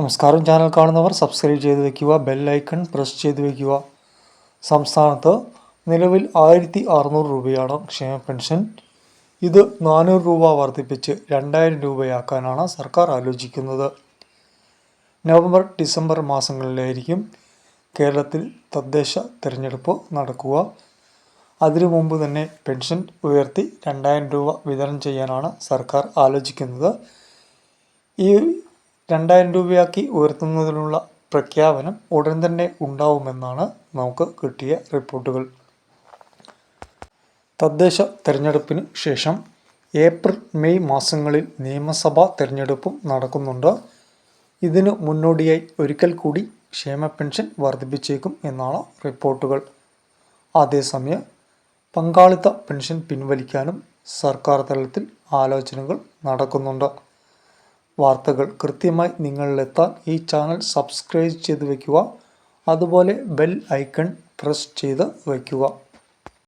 നമസ്കാരം. ചാനൽ കാണുന്നവർ സബ്സ്ക്രൈബ് ചെയ്ത് വയ്ക്കുക ബെല്ലൈക്കൺ പ്രസ് ചെയ്ത് വയ്ക്കുക സംസ്ഥാനത്ത് നിലവിൽ ആയിരത്തി അറുന്നൂറ് രൂപയാണ് ക്ഷേമ പെൻഷൻ. ഇത് നാനൂറ് രൂപ വർദ്ധിപ്പിച്ച് രണ്ടായിരം രൂപയാക്കാനാണ് സർക്കാർ ആലോചിക്കുന്നത്. നവംബർ ഡിസംബർ മാസങ്ങളിലായിരിക്കും കേരളത്തിൽ തദ്ദേശ തിരഞ്ഞെടുപ്പ് നടക്കുക. അതിനു മുമ്പ് തന്നെ പെൻഷൻ ഉയർത്തി രണ്ടായിരം രൂപ വിതരണം ചെയ്യാനാണ് സർക്കാർ ആലോചിക്കുന്നത്. ഈ രണ്ടായിരം രൂപയാക്കി ഉയർത്തുന്നതിനുള്ള പ്രഖ്യാപനം ഉടൻ തന്നെ ഉണ്ടാവുമെന്നാണ് നമുക്ക് കിട്ടിയ റിപ്പോർട്ടുകൾ. തദ്ദേശ തെരഞ്ഞെടുപ്പിന് ശേഷം ഏപ്രിൽ മെയ് മാസങ്ങളിൽ നിയമസഭാ തെരഞ്ഞെടുപ്പും നടക്കുന്നുണ്ട്. ഇതിനു മുന്നോടിയായി ഒരിക്കൽ കൂടി ക്ഷേമ പെൻഷൻ വർദ്ധിപ്പിച്ചേക്കും എന്നാണ് റിപ്പോർട്ടുകൾ. അതേസമയം പങ്കാളിത്ത പെൻഷൻ പിൻവലിക്കാനും സർക്കാർ തലത്തിൽ ആലോചനകൾ നടക്കുന്നുണ്ട്. വാർത്തകൾ കൃത്യമായി നിങ്ങളിലെത്താൻ ഈ ചാനൽ സബ്സ്ക്രൈബ് ചെയ്ത് വയ്ക്കുക. അതുപോലെ ബെൽ ഐക്കൺ പ്രസ് ചെയ്ത് വയ്ക്കുക.